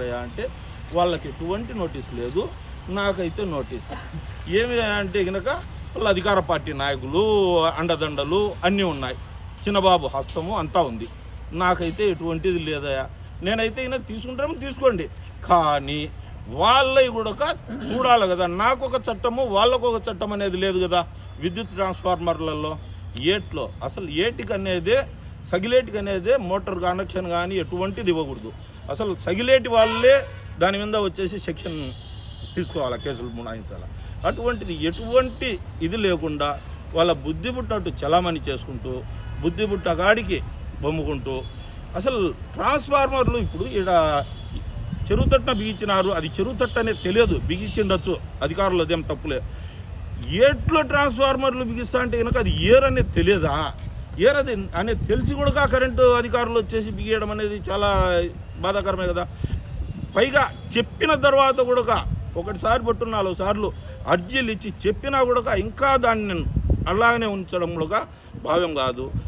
అంటే వాళ్ళకి ఎటువంటి నోటీస్ లేదు నాకైతే నోటీస్. ఏమి అంటే గనక వాళ్ళ అధికార పార్టీ నాయకులు అండదండలు అన్నీ ఉన్నాయి. చిన్నబాబు హస్తము అంతా ఉంది. నాకైతే ఎటువంటిది లేదయా? నేనైతే ఈయన తీసుకుంటాము తీసుకోండి. కానీ వాళ్ళవి కూడా చూడాలి కదా. నాకు ఒక చట్టము వాళ్ళకు ఒక చట్టం అనేది లేదు కదా. విద్యుత్ ట్రాన్స్ఫార్మర్లలో ఏట్లో అసలు ఏటికి అనేది సగిలేటికి అనేది మోటార్ కనెక్షన్ కానీ ఎటువంటిది ఇవ్వకూడదు. అసలు సగిలేటి వాళ్ళే దాని మీద వచ్చేసి సెక్షన్ తీసుకోవాలి కేసులు మునాయించాలి? అటువంటిది ఎటువంటి ఇది లేకుండా వాళ్ళ బుద్ధి పుట్టినట్టు చలామణి చేసుకుంటూ బుద్ధి పుట్ట బొమ్ముకుంటూ అసలు ట్రాన్స్ఫార్మర్లు ఇప్పుడు ఇక్కడ చెరువు తట్టున బిగించినారు అది చెరువు తట్టు అనేది తెలియదు బిగించిండొచ్చు అధికారులు అదేం తప్పులే. ఏట్లో ట్రాన్స్ఫార్మర్లు బిగిస్తా అంటే కనుక అది ఏర్ అనేది తెలియదా? ఏరది అనేది తెలిసి కూడా కరెంటు అధికారులు వచ్చేసి బిగియడం అనేది చాలా బాధాకరమే కదా. పైగా చెప్పిన తర్వాత కూడా ఒకటిసారి పట్టు నాలుగు సార్లు అర్జీలు ఇచ్చి చెప్పినా కూడా ఇంకా దాన్ని అలాగనే ఉంచడం కూడా భావ్యం కాదు.